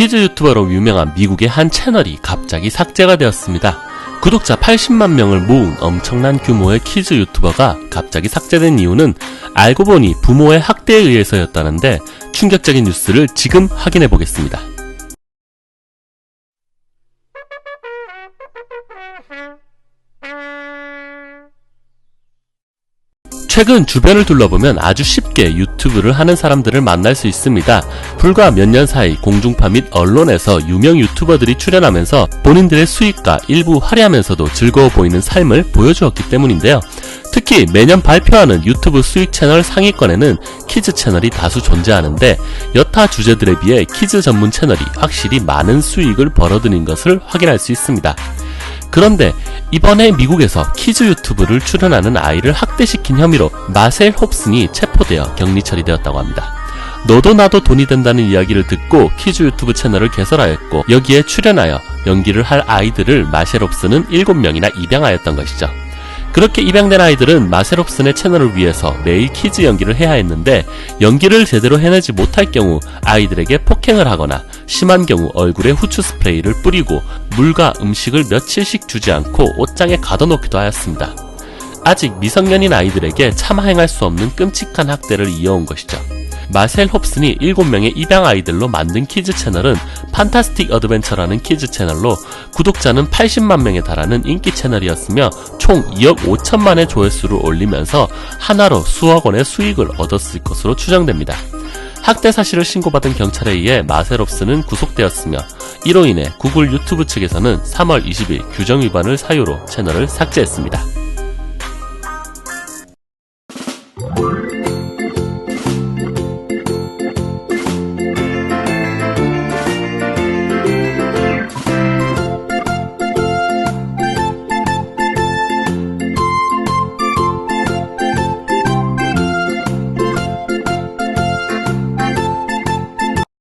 키즈 유튜버로 유명한 미국의 한 채널이 갑자기 삭제가 되었습니다. 구독자 80만 명을 모은 엄청난 규모의 키즈 유튜버가 갑자기 삭제된 이유는 알고 보니 부모의 학대에 의해서였다는데 충격적인 뉴스를 지금 확인해 보겠습니다. 최근 주변을 둘러보면 아주 쉽게 유튜브를 하는 사람들을 만날 수 있습니다. 불과 몇 년 사이 공중파 및 언론에서 유명 유튜버들이 출연하면서 본인들의 수익과 일부 할애하면서도 즐거워 보이는 삶을 보여주었기 때문인데요. 특히 매년 발표하는 유튜브 수익 채널 상위권에는 키즈 채널이 다수 존재하는데 여타 주제들에 비해 키즈 전문 채널이 확실히 많은 수익을 벌어들인 것을 확인할 수 있습니다. 그런데 이번에 미국에서 키즈 유튜브를 출연하는 아이를 학대시킨 혐의로 마셀 홉슨이 체포되어 격리 처리되었다고 합니다. 너도 나도 돈이 된다는 이야기를 듣고 키즈 유튜브 채널을 개설하였고 여기에 출연하여 연기를 할 아이들을 마셀 홉슨은 7명이나 입양하였던 것이죠. 그렇게 입양된 아이들은 마셀롭슨의 채널을 위해서 매일 키즈 연기를 해야 했는데 연기를 제대로 해내지 못할 경우 아이들에게 폭행을 하거나 심한 경우 얼굴에 후추 스프레이를 뿌리고 물과 음식을 며칠씩 주지 않고 옷장에 가둬놓기도 하였습니다. 아직 미성년인 아이들에게 참아 행할 수 없는 끔찍한 학대를 이어온 것이죠. 마셀 홉슨이 7명의 입양 아이들로 만든 키즈 채널은 판타스틱 어드벤처라는 키즈 채널로 구독자는 80만 명에 달하는 인기 채널이었으며 총 2억 5천만의 조회수를 올리면서 하나로 수억 원의 수익을 얻었을 것으로 추정됩니다. 학대 사실을 신고받은 경찰에 의해 마셀 홉슨은 구속되었으며 이로 인해 구글 유튜브 측에서는 3월 20일 규정 위반을 사유로 채널을 삭제했습니다.